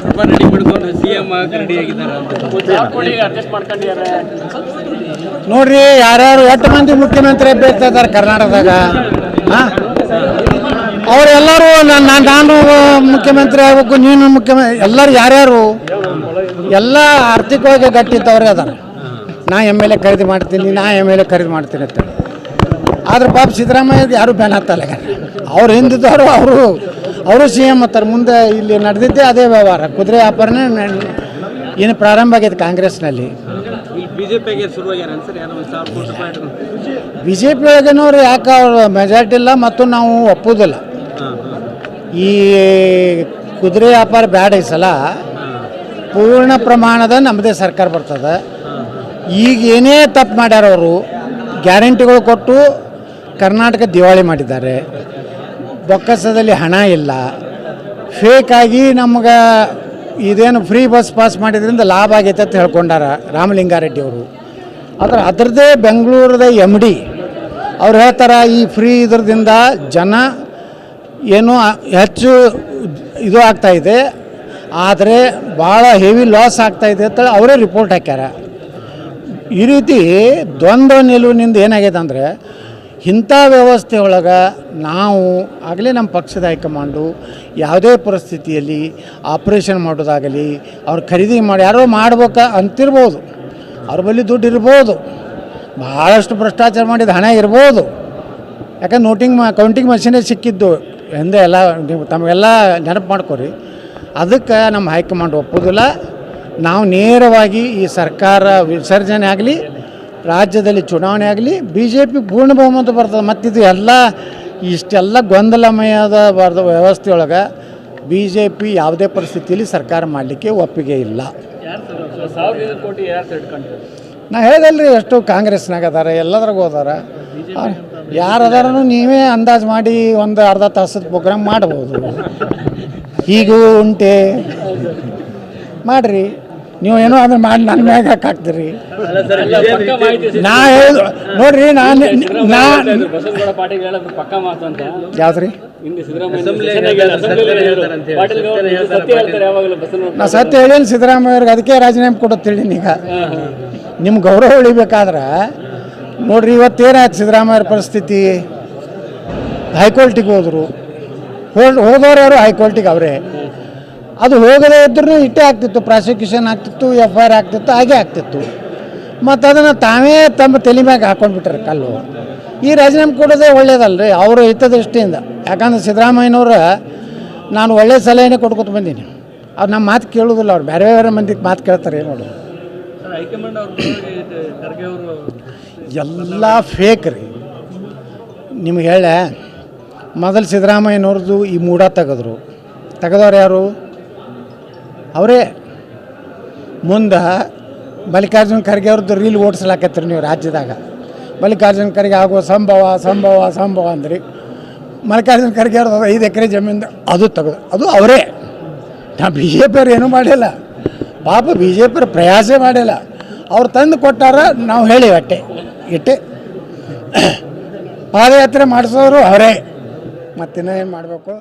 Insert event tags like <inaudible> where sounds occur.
ಸ್ವಲ್ಪ ರೆಡಿ ಮಾಡ್ಕೊಂಡು C M ಆಗಿ ರೆಡಿ ಆಗಿದ್ದಾರೆ ಅಂತ ಅಡ್ಜಸ್ಟ್ ಮಾಡ್ಕೊಂಡಿದ್ದಾರೆ? ನೋಡ್ರಿ ಯಾರ್ಯಾರು ಎಷ್ಟು ಮಂದಿ ಮುಖ್ಯಮಂತ್ರಿ ಅಭ್ಯರ್ಥಿ ಇದ್ದಾರೆ ಕರ್ನಾಟಕದಾಗ? ಹಾಂ? ಅವರೆಲ್ಲರೂ ನಾನು ನಾನು ಮುಖ್ಯಮಂತ್ರಿ ಆಗ್ಬೇಕು ನೀನು ಮುಖ್ಯಮಂತ್ರಿ ಎಲ್ಲರೂ ಯಾರ್ಯಾರು ಎಲ್ಲ ಆರ್ಥಿಕವಾಗಿ ಗಟ್ಟಿದ್ದವ್ರೆ ಅದಾರ. ನಾ ಎಂ ಎಲ್ ಎ ಖರೀದಿ ಮಾಡ್ತೀನಿ ನಾ ಎಂ ಎಲ್ ಎ ಖರೀದಿ ಮಾಡ್ತೀನಿ ಅಂತ ಆದ್ರೆ ಪಾಪ ಸಿದ್ದರಾಮಯ್ಯ ಯಾರು ಬ್ಯಾನ್ ಹತ್ತಲ್ಲ ಅವ್ರು ಹಿಂದಿದ್ದವರು ಅವರು ಅವರು ಸಿ ಎಂ ಅಂತಾರೆ ಮುಂದೆ ಇಲ್ಲಿ ನಡೆದಿದ್ದೆ ಅದೇ ವ್ಯವಹಾರ. ಕುದುರೆ ವ್ಯಾಪಾರನೇ ಏನು ಪ್ರಾರಂಭ ಆಗೈತೆ ಕಾಂಗ್ರೆಸ್ನಲ್ಲಿ. ಬಿ ಜೆ ಪಿ ಒಳಗಿನವ್ರು ಯಾಕೆ ಅವ್ರು ಮೆಜಾರಿಟಿ ಇಲ್ಲ ಮತ್ತು ನಾವು ಒಪ್ಪೋದಿಲ್ಲ. ಈ ಕುದುರೆ ವ್ಯಾಪಾರ ಬ್ಯಾಡ ಈ ಸಲ. ಪೂರ್ಣ ಪ್ರಮಾಣದ ನಮ್ಮದೇ ಸರ್ಕಾರ ಬರ್ತದೆ. ಈಗ ಏನೇ ತಪ್ಪು ಮಾಡ್ಯಾರವರು ಗ್ಯಾರಂಟಿಗಳು ಕೊಟ್ಟು ಕರ್ನಾಟಕ ದಿವಾಳಿ ಮಾಡಿದ್ದಾರೆ. ಬೊಕ್ಕಸದಲ್ಲಿ ಹಣ ಇಲ್ಲ. ಫೇಕಾಗಿ ನಮ್ಗೆ ಇದೇನು ಫ್ರೀ ಬಸ್ ಪಾಸ್ ಮಾಡಿದ್ರಿಂದ ಲಾಭ ಆಗೈತೆ ಅಂತ ಹೇಳ್ಕೊಂಡಾರ ರಾಮಲಿಂಗಾರೆಡ್ಡಿ ಅವರು. ಆದ್ರೆ ಅದರದ್ದೇ ಬೆಂಗಳೂರದ ಎಂ ಡಿ ಅವ್ರು ಹೇಳ್ತಾರೆ ಈ ಫ್ರೀ ಇದ್ರದಿಂದ ಜನ ಏನು ಹೆಚ್ಚು ಇದು ಆಗ್ತಾ ಇದೆ. ಆದರೆ ಭಾಳ ಹೆವಿ ಲಾಸ್ ಆಗ್ತಾ ಇದೆ ಅಂತ ಅವರೇ ರಿಪೋರ್ಟ್ ಹಾಕ್ಯಾರ. ಈ ರೀತಿ ದ್ವಂದ್ವ ನಿಲುವಿನಿಂದ ಏನಾಗಿದೆ ಅಂದರೆ ಇಂಥ ವ್ಯವಸ್ಥೆ ಒಳಗೆ ನಾವು ಆಗಲೇ ನಮ್ಮ ಪಕ್ಷದ ಹೈಕಮಾಂಡು ಯಾವುದೇ ಪರಿಸ್ಥಿತಿಯಲ್ಲಿ ಆಪ್ರೇಷನ್ ಮಾಡೋದಾಗಲಿ, ಅವ್ರು ಖರೀದಿ ಮಾಡಿ ಯಾರೋ ಮಾಡ್ಬೇಕ ಅಂತಿರ್ಬೋದು. ಅವ್ರ ಬಳಿ ದುಡ್ಡು ಇರ್ಬೋದು. ಭಾಳಷ್ಟು ಭ್ರಷ್ಟಾಚಾರ ಮಾಡಿದ ಹಣ ಇರ್ಬೋದು. ಯಾಕಂದ್ರೆ ನೋಟಿಂಗ್ ಮ, ಕೌಂಟಿಂಗ್ ಮಷೀನೇ ಸಿಕ್ಕಿದ್ದು ಎಂದೇ ಎಲ್ಲ, ನೀವು ತಮಗೆಲ್ಲ ನೆನಪು ಮಾಡ್ಕೊರಿ. ಅದಕ್ಕೆ ನಮ್ಮ ಹೈಕಮಾಂಡ್ ಒಪ್ಪೋದಿಲ್ಲ. ನಾವು ನೇರವಾಗಿ ಈ ಸರ್ಕಾರ ವಿಸರ್ಜನೆ ಆಗಲಿ ರಾಜ್ಯದಲ್ಲಿ ಚುನಾವಣೆ ಆಗಲಿ ಬಿ ಜೆ ಪಿ ಪೂರ್ಣ ಬಹುಮತ ಬರ್ತದೆ ಮತ್ತಿದು ಎಲ್ಲ ಇಷ್ಟೆಲ್ಲ ಗೊಂದಲಮಯದ ಬರ್ದ ವ್ಯವಸ್ಥೆಯೊಳಗೆ ಬಿ ಜೆ ಪಿ ಯಾವುದೇ ಪರಿಸ್ಥಿತಿಯಲ್ಲಿ ಸರ್ಕಾರ ಮಾಡಲಿಕ್ಕೆ ಒಪ್ಪಿಗೆ ಇಲ್ಲ. ನಾ ಹೇಳ್ದಲ್ರಿ ಎಷ್ಟು ಕಾಂಗ್ರೆಸ್ನಾಗ ಅದಾರ ಎಲ್ಲದ್ರಾಗೂ ಹೋದಾರ ಯಾರು ಅದಾರನು ನೀವೇ ಅಂದಾಜು ಮಾಡಿ ಒಂದು ಅರ್ಧ ತಾಸದ ಪ್ರೋಗ್ರಾಮ್ ಮಾಡ್ಬೋದು. <laughs> ಹೀಗೂ ಉಂಟೆ. ಮಾಡ್ರಿ. ನೀವು ಏನೋ ಅದನ್ನ ಮಾಡಿ ನನ್ನ ಮ್ಯಾಗ ಹಾಕ್ತೀರಿ? ಪಕ್ಕ ಮಾಹಿತಿ ನಾ ಹೇಳ ನೋಡ್ರಿ ನಾನು ನಾ ಬಸವನಗೌಡ ಪಾಟೀಲ್ ಹೇಳೋದು ಪಕ್ಕ ಮಾತು ಅಂತ. ಯಾವ್ದ್ರಿ? ನಾ ಸತ್ಯ ಹೇಳೇನು ಸಿದ್ದರಾಮಯ್ಯ ಅವ್ರಿಗೆ ಅದಕ್ಕೆ ರಾಜೀನಾಮೆ ಕೊಡುತ್ತೇಳಿ ಈಗ ನಿಮ್ಮ ಗೌರವ ಉಳಿಬೇಕಾದ್ರೆ ನೋಡ್ರಿ ಇವತ್ತೇನಾಯ್ತು ಸಿದ್ದರಾಮಯ್ಯರ ಪರಿಸ್ಥಿತಿ? ಹೈಕೋರ್ಟಿಗೆ ಹೋದರು. ಹೋದ್ ಹೋದವ್ರು ಯಾರು? ಹೈಕೋರ್ಟಿಗೆ ಅವರೇ. ಅದು ಹೋಗದೇ ಇದ್ರೂ ಇಟ್ಟೇ ಆಗ್ತಿತ್ತು ಪ್ರಾಸಿಕ್ಯೂಷನ್ ಆಗ್ತಿತ್ತು ಎಫ್ ಐ ಆರ್ ಆಗ್ತಿತ್ತು ಹಾಗೆ ಆಗ್ತಿತ್ತು. ಮತ್ತು ಅದನ್ನು ತಾವೇ ತಮ್ಮ ತಲೆ ಮ್ಯಾಗೆ ಹಾಕೊಂಡ್ಬಿಟ್ರೆ ಕಲ್ಲು. ಈ ರಾಜೀನಾಮೆ ಕೊಡೋದೇ ಒಳ್ಳೇದಲ್ರಿ ಅವರು ಹಿತದೃಷ್ಟಿಯಿಂದ ಯಾಕಂದ್ರೆ ಸಿದ್ದರಾಮಯ್ಯನವ್ರ ನಾನು ಒಳ್ಳೆ ಸಲಹೆನೇ ಕೊಟ್ಕೊತ ಬಂದೀನಿ. ಅವ್ರು ನಮ್ಮ ಮಾತು ಕೇಳೋದಿಲ್ಲ ಅವ್ರು ಬೇರೆ ಬೇರೆ ಮಂದಿಗೆ ಮಾತು ಕೇಳ್ತಾರೆ ಏನು ನೋಡಿ ಅವರು ಅವರು ಎಲ್ಲ ಫೇಕ್ ರೀ. ನಿಮ್ಗೆ ಹೇಳ ಮೊದಲು ಸಿದ್ದರಾಮಯ್ಯನವ್ರದ್ದು ಈ ಮೂಡ ತೆಗೆದ್ರು. ತೆಗೆದವ್ರು ಯಾರು? ಅವರೇ ಮುಂದೆ ಮಲ್ಲಿಕಾರ್ಜುನ ಖರ್ಗೆ ಅವ್ರದ್ದು ರೀಲ್ ಓಡಿಸ್ಲಾಕತ್ತೀರಿ ನೀವು ರಾಜ್ಯದಾಗ. ಮಲ್ಲಿಕಾರ್ಜುನ ಖರ್ಗೆ ಆಗುವ ಸಂಭವ ಸಂಭವ ಸಂಭವ ಅಂದ್ರಿ. ಮಲ್ಲಿಕಾರ್ಜುನ ಖರ್ಗೆ ಅವ್ರದ್ದು ಐದು ಎಕರೆ ಜಮೀನು ಅದು ತೆಗೆದು ಅದು ಅವರೇ. ನಾ ಬಿ ಜೆ ಪಿಯವ್ರು ಏನೂ ಮಾಡಿಲ್ಲ ಪಾಪ ಬಿ ಜೆ ಪಿಯವ್ರು ಪ್ರಯಾಸೇ ಮಾಡಿಲ್ಲ ಅವ್ರು ತಂದು ಕೊಟ್ಟಾರ ನಾವು ಹೇಳಿ ಅಟ್ಟೆ, ಇಟ್ಟೆ. ಪಾದಯಾತ್ರೆ ಮಾಡಿಸೋರು ಅವರೇ. ಮತ್ತಿನ್ನೂ ಏನು ಮಾಡಬೇಕು?